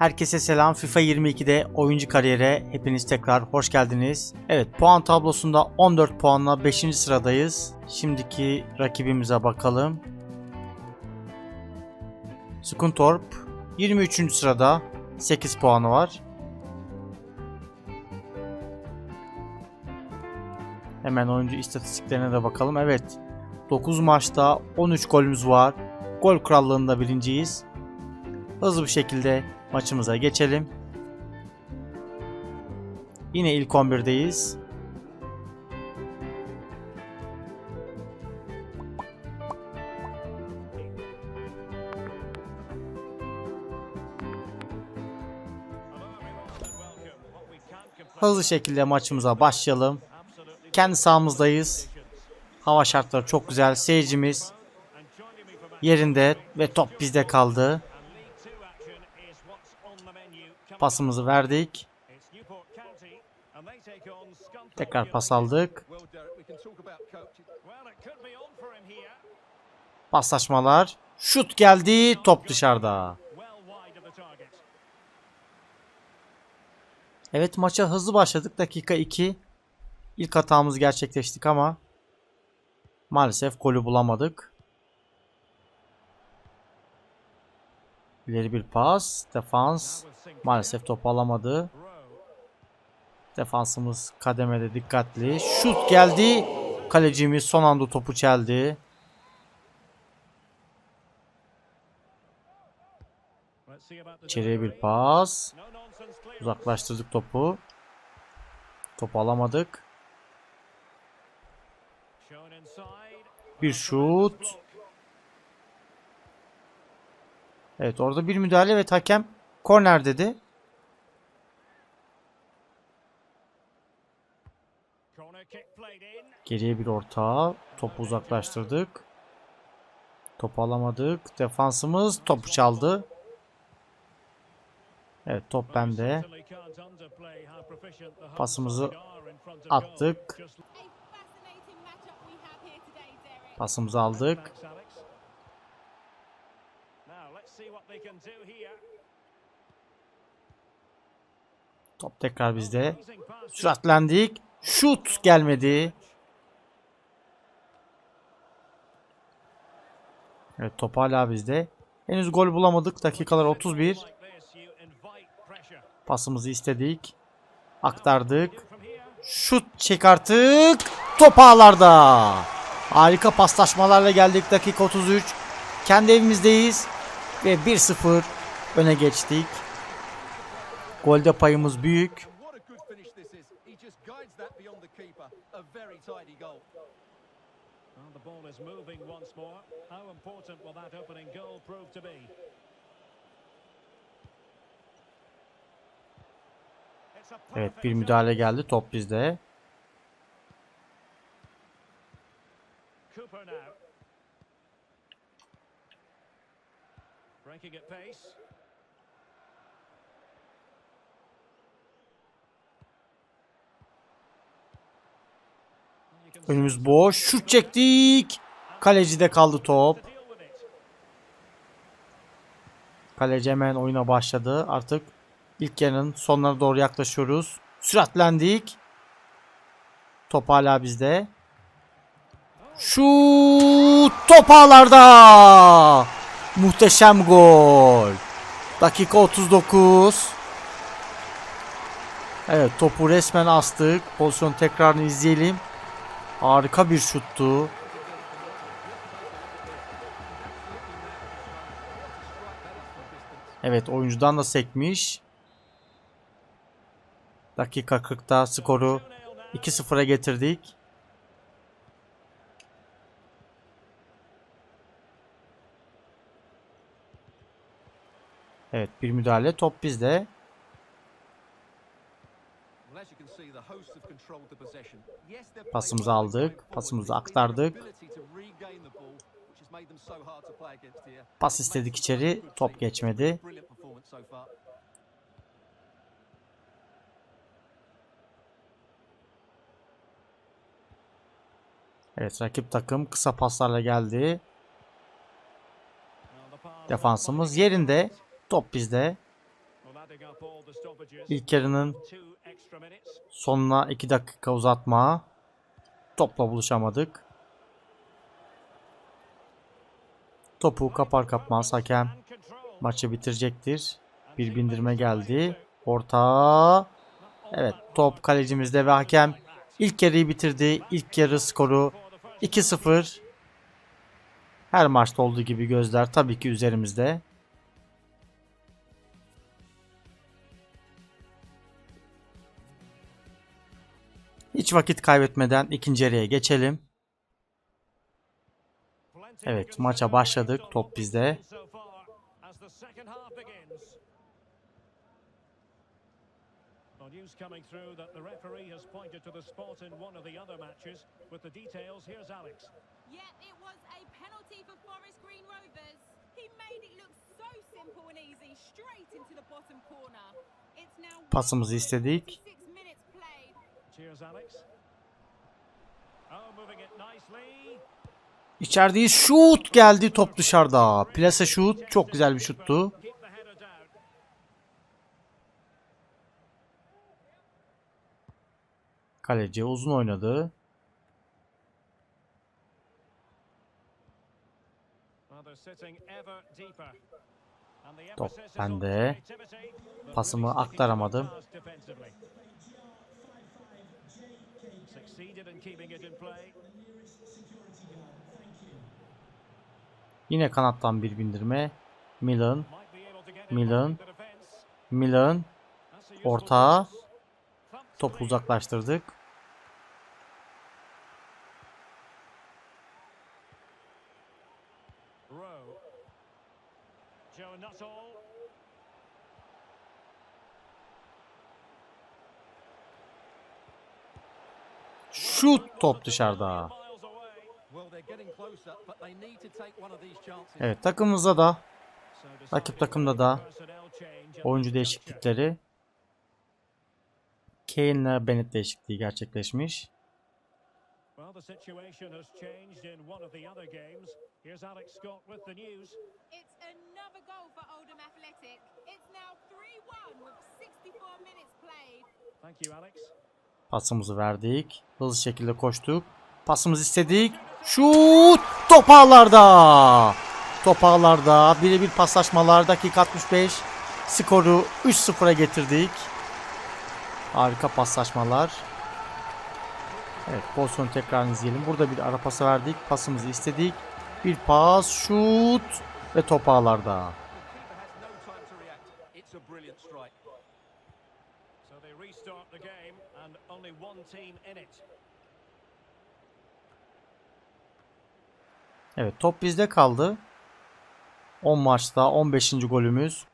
Herkese selam. FIFA 22'de oyuncu kariyere hepiniz tekrar hoş geldiniz. Evet puan tablosunda 14 puanla 5. sıradayız. Şimdiki rakibimize bakalım. Skuntorp 23. sırada 8 puanı var. Hemen oyuncu istatistiklerine de bakalım. Evet 9 maçta 13 golümüz var. Gol krallığında birinciyiz. Hızlı bir şekilde maçımıza geçelim. Yine ilk 11'deyiz. Hızlı şekilde maçımıza başlayalım. Kendi sahamızdayız. Hava şartları çok güzel. Seyircimiz yerinde ve top bizde kaldı. Pasımızı verdik. Tekrar pas aldık. Paslaşmalar. Şut geldi. Top dışarıda. Evet maça hızlı başladık. Dakika 2. İlk hatamızı gerçekleştik ama maalesef golü bulamadık. İleri bir pas. Defans. Maalesef topu alamadı. Defansımız kademede dikkatli. Şut geldi. Kalecimiz son anda topu çeldi. İçeriye bir pas. Uzaklaştırdık topu. Topu alamadık. Bir şut. Evet orada bir müdahale ve hakem korner dedi. Geriye bir orta. Topu uzaklaştırdık. Topu alamadık. Defansımız topu çaldı. Evet top bende. Pasımızı attık. Pasımızı aldık. Top tekrar bizde. Süratlendik. Şut gelmedi. Evet top hala bizde. Henüz gol bulamadık. Dakikalar 31. Pasımızı istedik. Aktardık. Şut çıkarttık. Top ağlarda. Harika paslaşmalarla geldik. Dakika 33. Kendi evimizdeyiz. Ve 1-0 öne geçtik. Golde payımız büyük. And the ball is moving once more. How important will that opening goal prove to be? Evet bir müdahale geldi. Top bizde. Cooper now. Breaking at pace. Önümüz boş. Şut çektik. Kalecide kaldı top. Kaleci hemen oyuna başladı. Artık ilk yarının sonlarına doğru yaklaşıyoruz. Süratlendik. Top hala bizde. Şut top ağlarda. Muhteşem gol. Dakika 39. Evet topu resmen astık. Pozisyon tekrarını izleyelim. Harika bir şuttu. Evet oyuncudan da sekmiş. Dakika 40'ta skoru 2-0'a getirdik. Evet bir müdahale top bizde. Pasımızı aldık, pasımızı aktardık. Pas istedik içeri, top geçmedi. Evet rakip takım kısa paslarla geldi. Defansımız yerinde. Top bizde. İlk yarının sonuna 2 dakika uzatma. Topla buluşamadık. Topu kapar kapmaz hakem maçı bitirecektir. Bir bindirme geldi. Orta. Evet top kalecimizde ve hakem ilk yarıyı bitirdi. İlk yarı skoru 2-0. Her maçta olduğu gibi gözler tabii ki üzerimizde. Hiç vakit kaybetmeden ikinci yarıya geçelim. Evet, maça başladık. Top bizde. Pasımızı istedik. 26 minutes played. Cheers, Alex. Oh, moving it nicely. İçerideyiz. Şut geldi. Top dışarıda. Plase şut. Çok güzel bir şuttu. Kaleci uzun oynadı. Top bende. Pasımı aktaramadım. to the task defensively. Succeeded in keeping it in play. Yine kanattan bir bindirme. Milan. Milan. Milan. That's a useful Orta. pass. Thumped Topu uzaklaştırdık. Joe Nuttall. Şut top dışarıda. Miles away. Well, they're getting closer, but they need to take one of these chances. Evet takımımızda da rakip takımda da oyuncu değişiklikleri Kane ile Bennett değişikliği gerçekleşmiş. Well, the situation has changed in one of the other games. Here's Alex Scott with the news. It's another goal for Oldham Athletic. It's now 3-1 with 64 minutes played. Thank you, Alex. Pasımızı verdik. Hızlı şekilde koştuk. Pasımızı istedik. Şut! Top ağlarda. Top ağlarda. Birebir paslaşmalar. Dakika 65. Skoru 3-0'a getirdik. Harika paslaşmalar. Evet pozisyonu tekrar izleyelim. Burada bir ara pası verdik. Pasımızı istedik. Bir pas, şut ve top ağlarda. The keeper has no time to react. It's a brilliant strike. So they restart the game and only one team in it. Evet top bizde kaldı. 10 maçta 15. golümüz.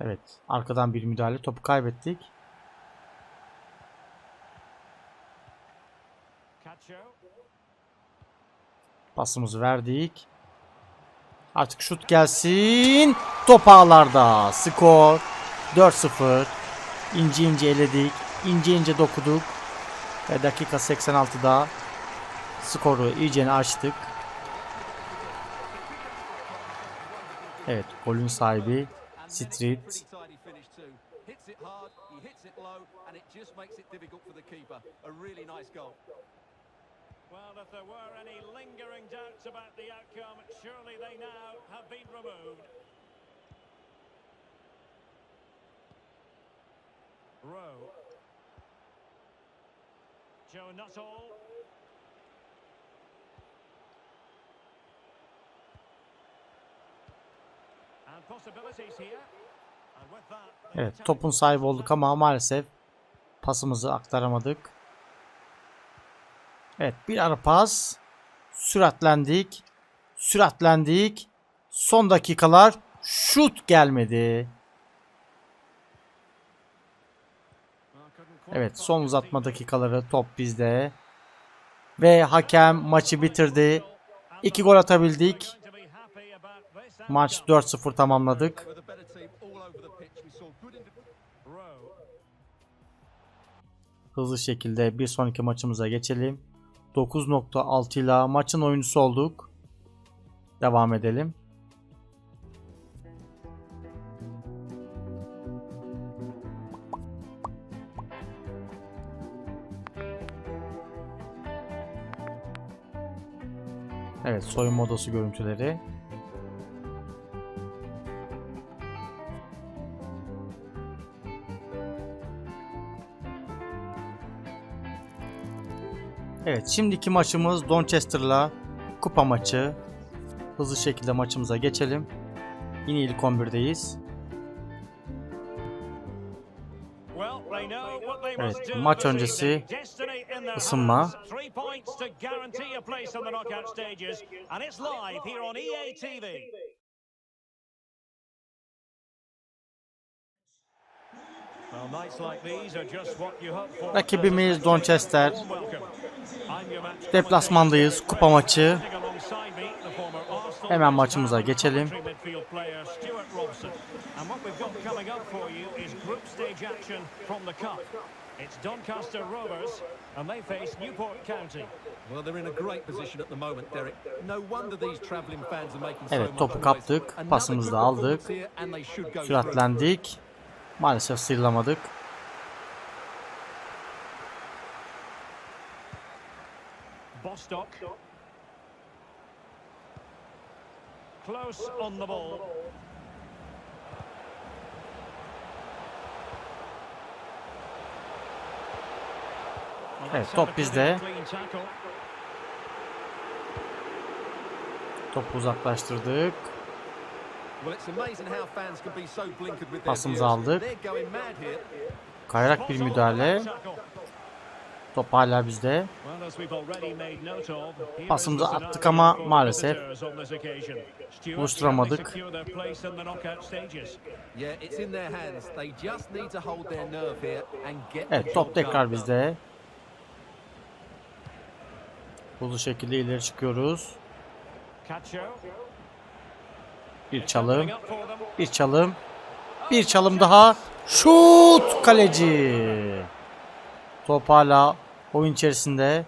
Evet arkadan bir müdahale topu kaybettik. Pasımızı verdik. Artık şut gelsin. Top ağlarda. Skor 4-0. İnce ince eledik. İnce ince dokuduk. Ve dakika 86'da skoru iyicene açtık. Evet golün sahibi Street. Hits it hard, he hits it low, and it just makes it difficult for the keeper. A really nice goal. İf there were any lingering doubts about the outcome, surely they now have been removed. Rowe. Joe Nuttall. Evet topun sahibi olduk ama maalesef pasımızı aktaramadık. Evet bir ara. Süratlendik. Süratlendik. Son dakikalar şut gelmedi. Evet son uzatma dakikaları top bizde. Ve hakem maçı bitirdi. İki gol atabildik. Maç 4-0 tamamladık. Hızlı şekilde bir sonraki maçımıza geçelim. 9.6 ile maçın oyuncusu olduk. devam edelim. Evet, soyunma odası görüntüleri. Evet, şimdiki maçımız Donchester'la kupa maçı. Hızlı şekilde maçımıza geçelim. Yine ilk 11'deyiz. Well, they know what they Evet, maç öncesi ısınma. You is group stage action from the cup. It's Doncaster Rovers and they face Newport County. Well, they're in a great position at the moment, Derek. No wonder these travelling fans are making so Evet, topu kaptık, pasımızı da aldık. Süratlendik. Maalesef sıyrılamadık. Bostock. Close on the ball. Evet, top bizde. Topu uzaklaştırdık. Pasımızı aldık. They're going mad here. Kayrak bir müdahale. Top hala bizde. Pasımızı attık ama maalesef buluşturamadık. Evet top tekrar bizde. Hızlı şekilde ileri çıkıyoruz. Bir çalım. Bir çalım. Bir çalım daha. Şut kaleci. Top hala oyun içerisinde.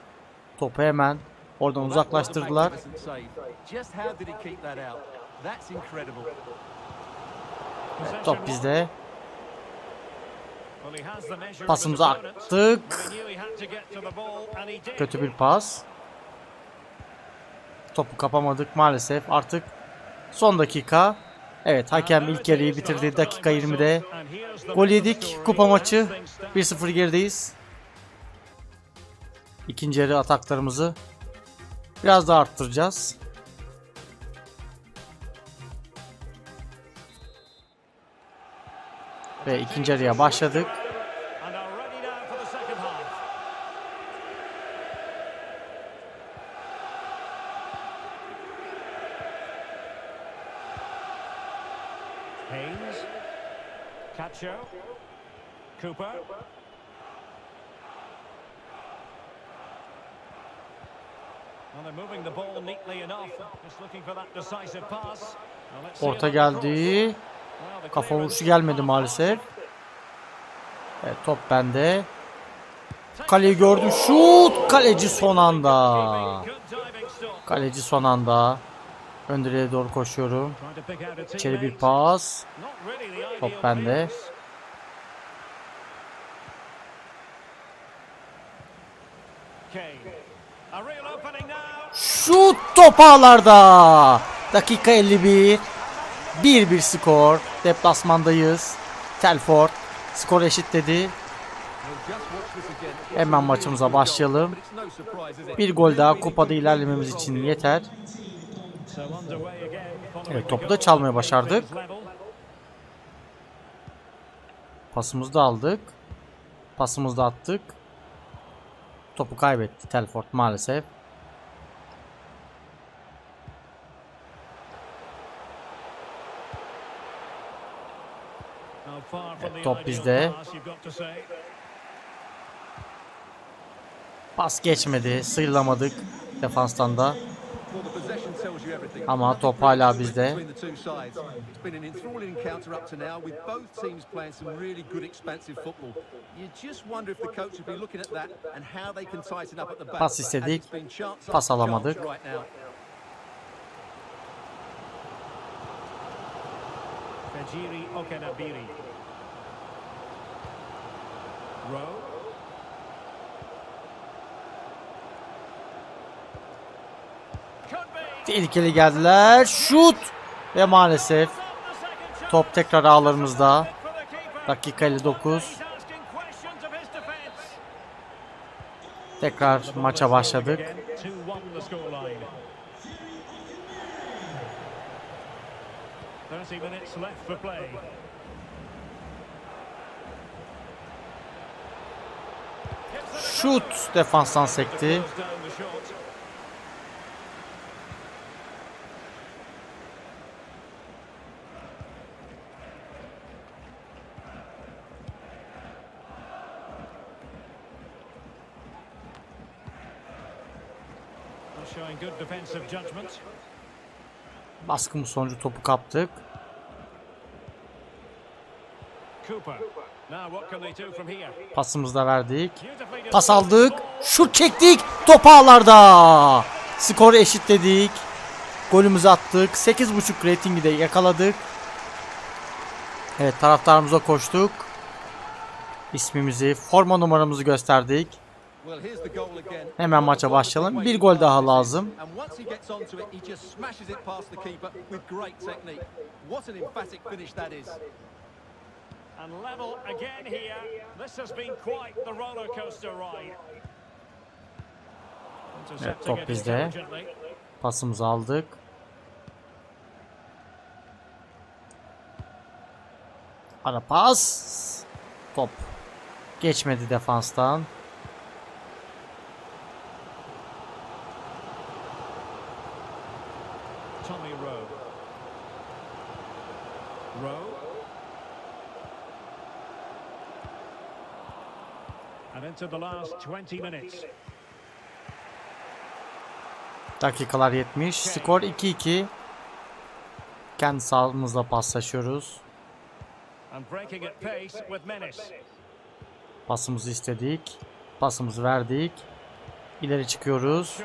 Topu hemen oradan uzaklaştırdılar. Possession Top bizde. Pasımızı attık. Kötü bir pas. Topu kapamadık maalesef. Artık son dakika. Evet hakem ilk yarıyı bitirdi. Dakika 20'de gol yedik. Kupa maçı 1-0 gerideyiz. İkinci yarı ataklarımızı biraz daha arttıracağız. Ve ikinci yarıya başladık. Cacho. Cooper. Well, they're moving the ball neatly enough. Just looking for that decisive pass. Orta geldi. Kafa vuruşu gelmedi maalesef. Evet, top bende. Kaleyi gördüm. Şut! Kaleci son anda. Kaleci son anda. Ön direğe doğru koşuyorum. İçeri bir pas. Top bende. Şut top ağlarda. Dakika 51. 1-1 skor. Deplasmandayız. Telford skor eşitledi. Hemen maçımıza başlayalım. Bir gol daha kupada ilerlememiz için yeter. Evet, topu da çalmaya başardık. Pasımızı da aldık. Pasımızı da attık. Topu kaybetti Telford maalesef. Evet, top bizde. Pas geçmedi. Sıyrılamadık defanstan da. Ama top hala bizde. Pas istedik. Pas alamadık. Tajiri Okanabiri. Rowe. Tehlikeli geldiler. Şut. Ve maalesef top tekrar ağlarımızda. Dakika 59. Tekrar maça başladık. 2-1 the scoreline. 30 minutes left for play. Şut defanstan sekti. Baskımız sonucu topu kaptık. Cooper. Now what can they do from here? Pasımızı da verdik. Pas aldık. Şut çektik. Top ağlarda. Skoru eşitledik. Golümüzü attık. 8.5 reytingi de yakaladık. Evet taraftarımıza koştuk. İsmimizi, forma numaramızı gösterdik. Well, here's the goal again. Hemen maça başlayalım. Bir gol daha lazım. And level again here. This has been quite the roller coaster ride. Intercepting top bizde. Pasımızı aldık. Ara pas. Top. Geçmedi defanstan. Tommy Rowe. Rowe. And into the last 20 minutes. Dakikalar 70. Skor 2-2. Kendi sahamızda paslaşıyoruz. Pasımızı istedik. Pasımızı verdik. İleri çıkıyoruz.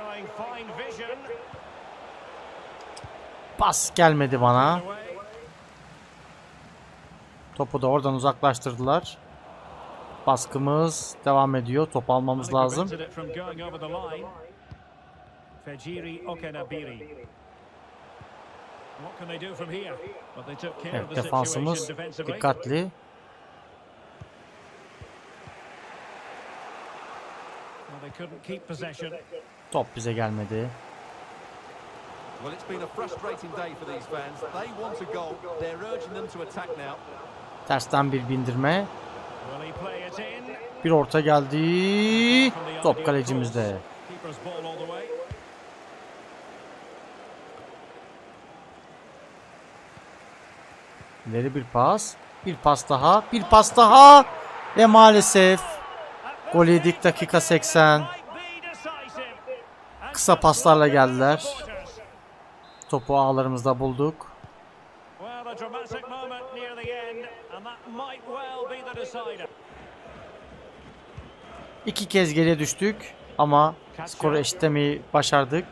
Pas gelmedi bana. Topu da oradan uzaklaştırdılar. Baskımız devam ediyor. Top almamız lazım. Evet, defansımız dikkatli. Top bize gelmedi. Well, it's been a frustrating day for these fans. They want a goal. They're urging them to attack now. Tersten bir bindirme. Will he play it in? Bir orta geldi. Top kalecimizde. İleri bir pas. Bir pas daha. Bir pas daha. Ve maalesef gol yedik dakika 80. Might be decisive. And Kısa paslarla geldiler. Topu ağlarımızda bulduk. Well, a dramatic moment near the end, and that might well be the decider. İki kez geriye düştük ama skoru eşitlemeyi başardık.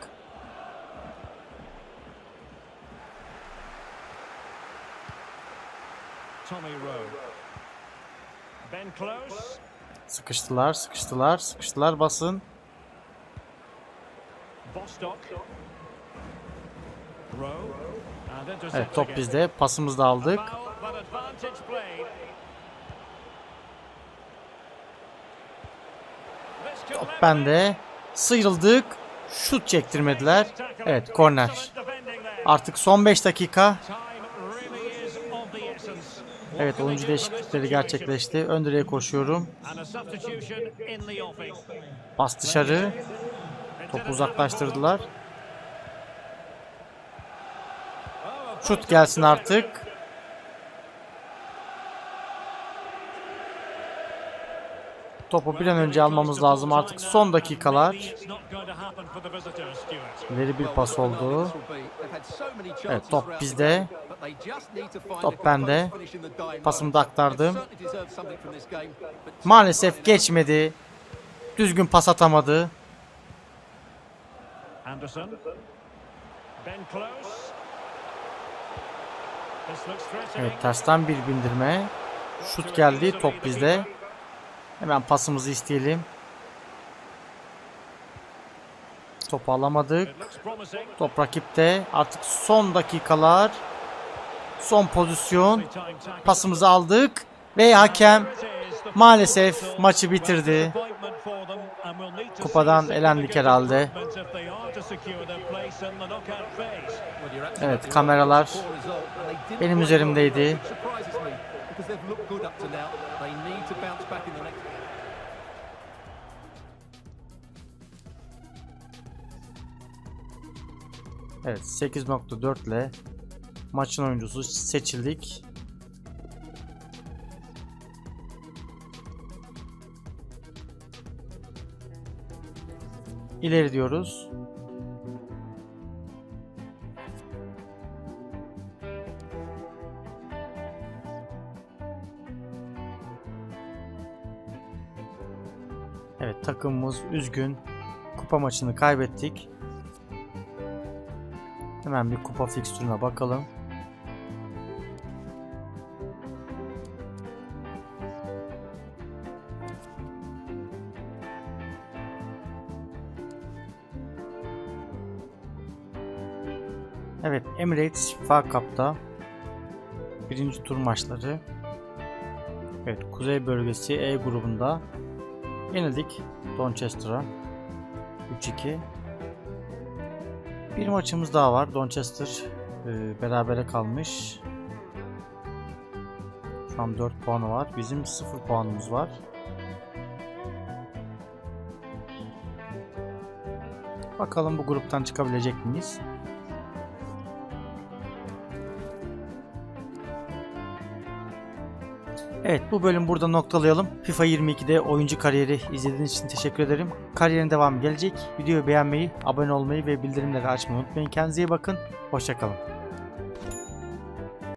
Sıkıştılar, sıkıştılar, sıkıştılar. Basın. Evet top bizde. Pasımızı da aldık. Level bende. Sıyrıldık. Şut çektirmediler. Evet korner. Artık son 5 dakika. Evet oyuncu değişiklikleri gerçekleşti. Ön koşuyorum. Bas dışarı. Topu uzaklaştırdılar. Şut gelsin artık. Topu bir an önce almamız lazım artık son dakikalar. İleri bir pas oldu. Evet, top bizde. Top bende. Pasımı da aktardım. Maalesef geçmedi. Düzgün pas atamadı. Anderson. Ben Close. Evet tersten bir bindirme. Şut geldi. Top bizde. Hemen pasımızı isteyelim. Topu alamadık. Top rakipte. Artık son dakikalar. Son pozisyon. Pasımızı aldık. Ve hakem maalesef maçı bitirdi. Kupadan elendik herhalde. Evet, kameralar benim üzerimdeydi. Evet 8.4 ile maçın oyuncusu seçildik. İleri diyoruz. Evet takımımız üzgün. Kupa maçını kaybettik. Hemen bir kupa fikstürüne bakalım. Evet, Emirates FA Cup'ta birinci tur maçları. Evet, Kuzey bölgesi E grubunda yenildik Donchester'a 3-2. Bir maçımız daha var. Donchester e, berabere kalmış. Şu an 4 puanı var. Bizim 0 puanımız var. Bakalım bu gruptan çıkabilecek miyiz? Evet bu bölüm burada noktalayalım. FIFA 22'de oyuncu kariyeri izlediğiniz için teşekkür ederim. Kariyerin devamı gelecek. Videoyu beğenmeyi, abone olmayı ve bildirimleri açmayı unutmayın. Kendinize iyi bakın. Hoşçakalın.